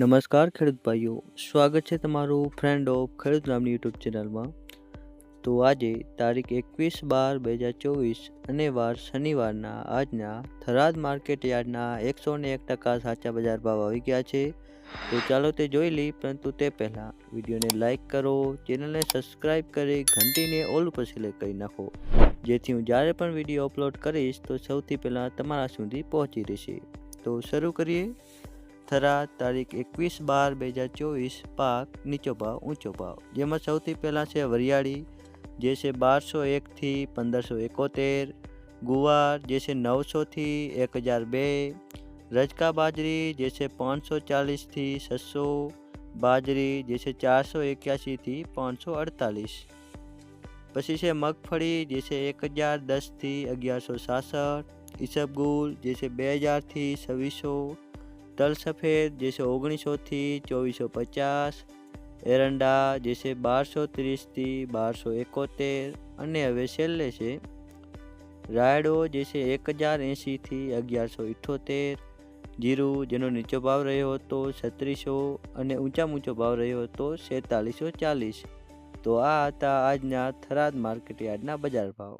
નમસ્કાર ખેડૂત ભાઈઓ, સ્વાગત છે તમારું ફ્રેન્ડ ઓફ ખેડૂત નામની યુટ્યુબ ચેનલમાં. તો આજે તારીખ એકવીસ બાર બે હજાર ચોવીસ અને વાર શનિવારના આજના થરાદ માર્કેટ યાર્ડના એકસો ને એક ટકા સાચા બજાર ભાવ આવી ગયા છે. તો ચાલો તે જોઈ લઈ પરંતુ તે પહેલાં વિડીયોને લાઇક કરો, ચેનલને સબસ્ક્રાઈબ કરી, ઘંટીને ઓલ ઉપર સિલેક્ટ કરી નાખો. જેથી હું જ્યારે પણ વીડિયો અપલોડ કરીશ, તો સૌથી પહેલાં તમારા સુધી પહોંચી રહેશે. તો શરૂ કરીએ. થરાદ તારીખ એકવીસ બાર બે હજાર ચોવીસ પાક નીચો ભાવ, ઊંચો ભાવ. જેમાં સૌથી પહેલાં છે વરિયાળી, જે છે બારસો એકથી પંદરસો એકોતેર, ગુવાર, જે છે નવસોથી એક હજાર બે, રજકા બાજરી, જે છે પાંચસો ચાલીસથી છસો, બાજરી, જે છે ચારસો એક્યાસીથી પાંચસો અડતાલીસ. પછી છે મગફળી, જે છે એક હજાર દસથી અગિયારસો સાસઠ, ઈસબગુલ, જે છે બે હજારથી છવ્વીસો તલ સફેદ, જે ઓગણીસોથી ચોવીસો પચાસ, એરંડા, જે છે બારસો ત્રીસથી બારસો એકોતેર, અને હવે છેલ્લે છે, રાયડો, જે છે એક હજાર એંશીથી અગિયારસો ઇઠ્ઠોતેર જીરું, જેનો નીચો ભાવ રહ્યો હતો છત્રીસો અને ઊંચા ઊંચો ભાવ રહ્યો હતો છેતાલીસો ચાલીસ. તો આ હતા આજના થરાદ માર્કેટ યાર્ડના બજાર ભાવ.